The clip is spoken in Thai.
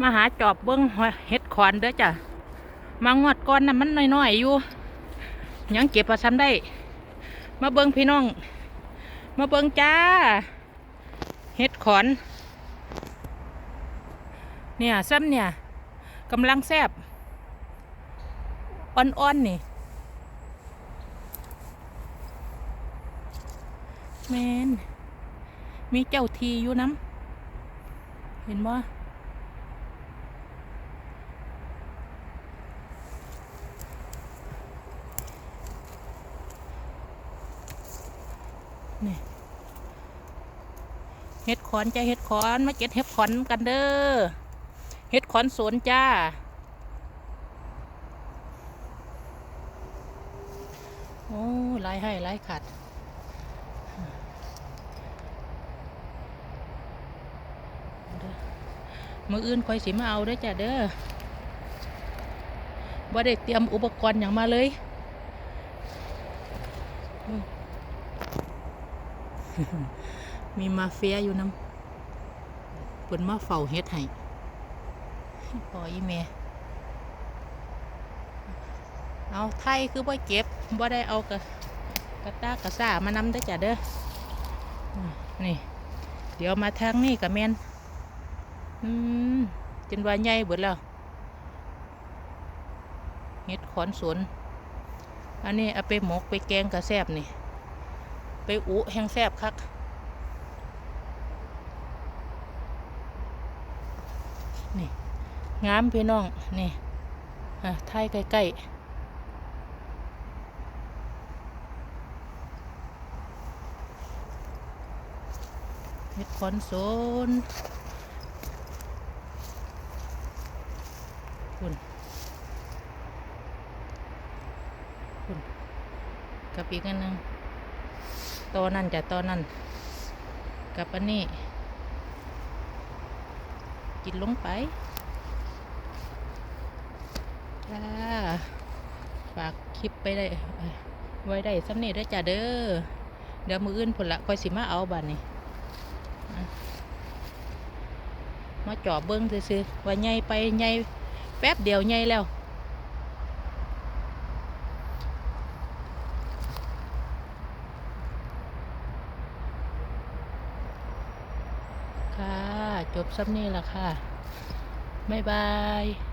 มาหาจอบเบิ้งเห็ดขอนเด้อจ้ะมางวดก่อนน่ะมันน้อยๆอยู่ยังเก็บมาซ้ำได้ มาเบิ้งพี่น้อง มาเบิ้งจ้าเห็ดขอน เนี่ยซ้ำเนี่ยกำลังแซบอ่อนๆนี่แมนมีเจ้าทีอยู่น้ำเห็นบ่ นี่เห็ดขอนจ้าเห็ดขอนมาเก็ดเห็ดขอนกันเด้อเห็ดขอนสวนจ้า โอ้หลายให้หลายขัดมืออื่นคอยสิมาเอาเด้จ้ะเด้อบ่ได้เตรียมอุปกรณ์อย่างมาเลยอื มีมาเฟียอยู่น้ำเปิ่นมาเฝ้าเฮ็ดให้ปออีเมเอาไทยคือบ่เก็บบ่ได้เอากระกระตากระซ่ามานำได้อจ้ะเด้อนี่ เดี๋ยวมาทางนี้กับแมนอืมจนว่าใหญ่เบิดแล้วเห็ดขอนสวนอันนี้เอาไปหมกไปแกงกระแซบนี่ ไปอุแห้งแซบคักนี่งามพี่น้อง นี่อะไทยใกล้ๆเห็ดขอนสนคุณคุณกับอีกอันหนึง ตอนั่นจะตอนั่นกับอันนี้ กินลงไปจ้าฝากคลิปไปได้ ไว้ได้สำเนีด้จ้าเด้อ เดี๋ยวมืออื่นผลละคอยสิมาเอาบัดนี้อะมาจอบเบิ้งซื่อๆว่าใหญ่ไปใหญ่แป๊บเดียวใหญ่แล้ว ค่ะ จบซ้ำนี่ละค่ะ บ๊ายบาย